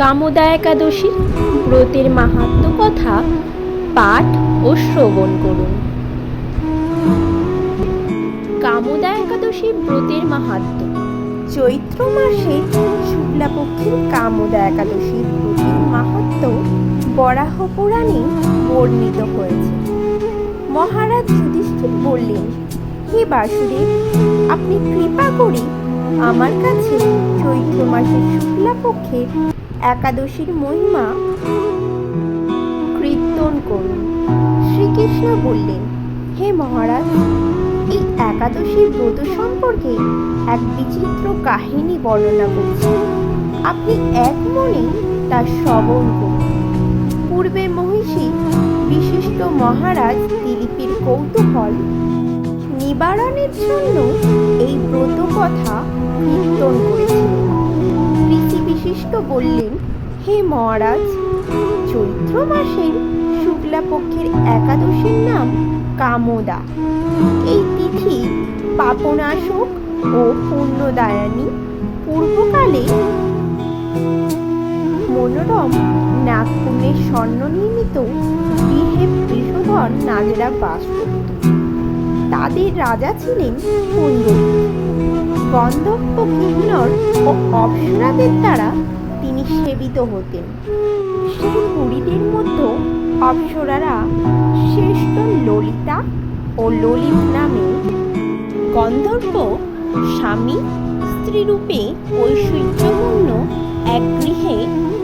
কামদা একাদশী ব্রতের মাহাত্ম কথা পাঠ ও শ্রবণ করুন। কামদা একাদশী ব্রতের মাহাত্ম। চৈত্র মাসে শুক্লাপক্ষের কামদা একাদশীর ব্রতের মাহাত্ম বরাহ পুরাণে বর্ণিত হয়েছে। মহারাজ যুধিষ্ঠির বললেন, হে বাসুদেব, আপনি কৃপা করে আমার কাছে চৈত্র মাসের শুক্লাপক্ষের একাদশীর মহিমা কীর্তন করুন। শ্রীকৃষ্ণ বললেন, হে মহারাজ, এই একাদশীর ব্রত সম্পর্কে এক বিচিত্র কাহিনী বর্ণনা করছি। আপনি এক মনে তা শ্রবণ করুন। পূর্বে মহিষী বিশিষ্ট মহারাজ দিলীপের কৌতূহল নিবারণের জন্য এই ব্রত কথা কীর্তন করেছিলেন। ঋষি বিশিষ্ট বললেন, হে মহারাজ, চৈত্র মাসের শুক্লাপক্ষের একাদশীর নাম কামদা। এই তিথি পাপনাশক ও পুণ্যদায়ানী পূর্বকালে মনোরম নাগপুণ্যের স্বর্ণ নির্মিত গৃহে বৃষধর নাগেরা বাস করত। তাদের রাজা ছিলেন কুণ্ডলী গন্ধর্ব কিন্নর ও অপ্সরাদের দ্বারা তিনি সেবিত হতেন। সেই পুরীদের মধ্যে অপ্সরারা শ্রেষ্ঠ ললিতা ও ললিত নামে গন্ধর্ব স্বামী স্ত্রীরূপে ঐশ্বর্যপূর্ণ এক গৃহে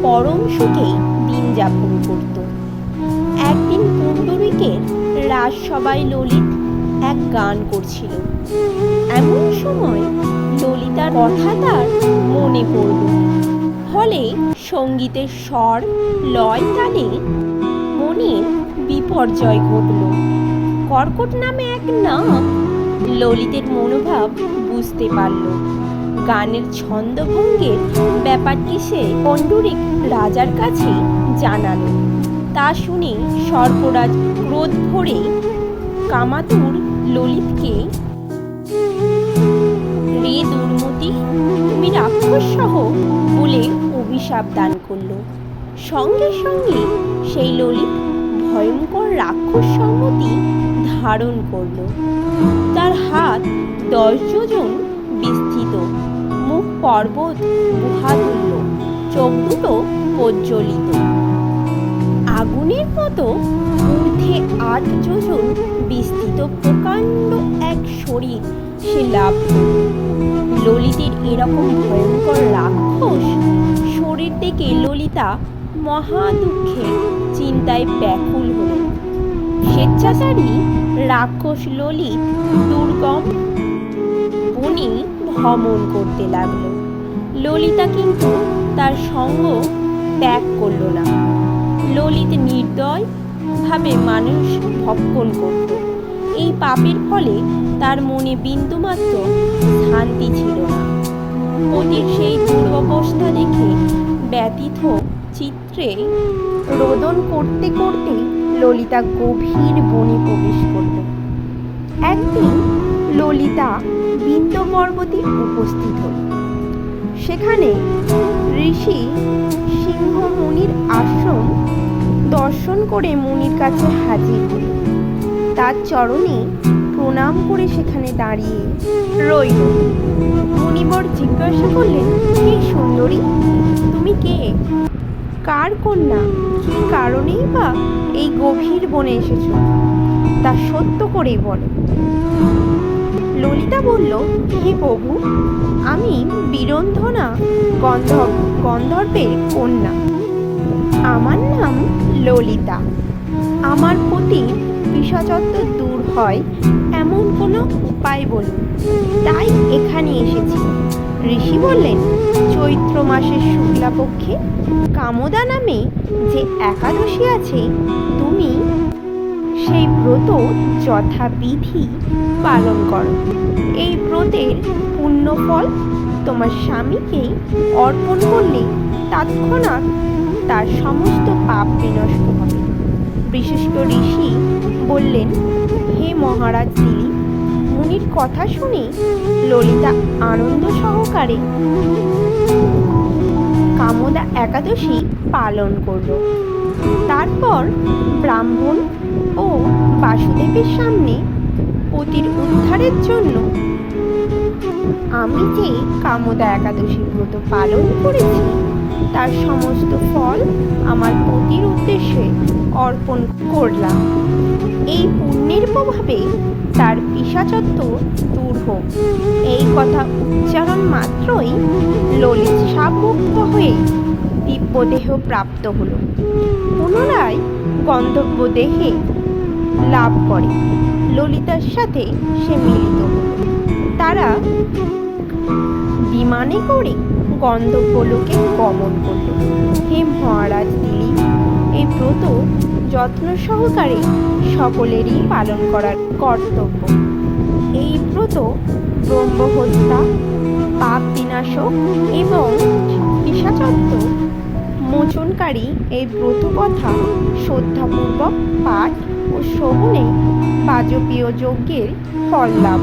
পরম সুখে দিন যাপন করত। একদিন পুণ্ডরিকের রাজসভায় ললিত এক গান করছিল। এমন সময় ললিতার কথা তার মনে পড়ল। ফলে সঙ্গীতের স্বর, লয়, তালে মনে বিপর্যয় ঘটল। কর্কট নামে এক নাম ললিতের মনোভাব বুঝতে পারল। গানের ছন্দভঙ্গের ব্যাপারটি সে পণ্ডরিক রাজার কাছে জানালো। তা শুনে সর্পরাজ ক্রোধ ভরে কামাতুর ললিতকে? রে দুর্মতি, তুমি রাক্ষস সহ বলে অভিশাপ দান করল। সঙ্গে সঙ্গে সেই ললিত ভয়ঙ্কর রাক্ষস সম্মতি ধারণ করল। তার হাত দশ যোজন বিস্তৃত, মুখ পর্বত গুহা তুল্য চোখ দুটো প্রজ্বলিত। আগুনের মতো আট যোজন বিস্তৃত প্রকাণ্ড এক শরীর সে লাভ ললিতের এরকম ভয়ঙ্কর রাক্ষস শরীর দেখে ললিতা মহা দুঃখে চিন্তায় ব্যাকুল হলেন স্বেচ্ছাচারী রাক্ষস ললিত দুর্গম বনে ভ্রমণ করতে লাগল। ললিতা কিন্তু তার সঙ্গ ত্যাগ করল না। ললিত নির্দয় ভাবে মানুষ ভক্ষণ করত। এই পাপের ফলে তার মনে বিন্দুমাত্র শান্তি ছিল না। পতির সেই দুরবস্থা দেখে ব্যতীত চিত্রে রোদন করতে করতে ললিতা গভীর বনে প্রবেশ করল। একদিন ললিতা বিন্দ পর্বতে উপস্থিত হল। সেখানে ঋষি সিংহ মুনির আশ্রম দর্শন করে মুনির কাছে হাজির হল তার চরণে প্রণাম করে সেখানে দাঁড়িয়ে রইল। মুনিবর জিজ্ঞাসা করলেন, হে সুন্দরী, তুমি কে? কার কন্যা? কি কারণেই বা এই গভীর বনে এসেছ? তা সত্য করেই বলো। ললিতা বলল, হে প্রভু, আমি বীরন্ধনা গন্ধর্ব গন্ধর্বের কন্যা। আমার নাম ললিতা। আমার প্রতি বিষাচত্ব দূর হয় এমন কোনো উপায় বলুন তাই এখানে এসেছি। ঋষি বললেন, চৈত্র মাসের শুক্লাপক্ষে কামদা নামে যে একাদশী আছে, তুমি সেই ব্রত যথাবিধি পালন করো। এই ব্রতের পুণ্যফল তোমার স্বামীকে অর্পণ করলে তৎক্ষণাৎ তার সমস্ত পাপ বিনষ্ট হবে। বিশিষ্ট ঋষি বললেন, হে মহারাজ দিলীপ মুনির কথা শুনে ললিতা আনন্দ সহকারে কামদা একাদশী পালন করল। তারপর ব্রাহ্মণ ও বাসুদেবের সামনে পতির উদ্ধারের জন্য আমি যে কামদা একাদশী ব্রত পালন করেছি তার সমস্ত ফল আমার পতির উদ্দেশ্যে অর্পণ করলাম। এই পুণ্যের প্রভাবে তার পিসাচত্ব দূর হোক। এই কথা উচ্চারণ মাত্রই ললিত সাবমুক্ত হয়ে দিব্যদেহ প্রাপ্ত হল। পুনরায় গন্তব্য দেহে লাভ করে। ললিতার সাথে সে মিলিত তারা বিমানে করে গন্ধব্যলোকে গমন করল হে মহারাজ দিলীপ এই ব্রত যত্ন সহকারে সকলেরই পালন করার কর্তব্য এই ব্রত ব্রহ্মহত্যা, পাপ বিনাশক এবং পিসাচত্ব মোচনকারী এই ব্রত কথা শ্রদ্ধাপূর্বক পাঠ ও শ্রবণে বাজপীয় যজ্ঞের ফল লাভ।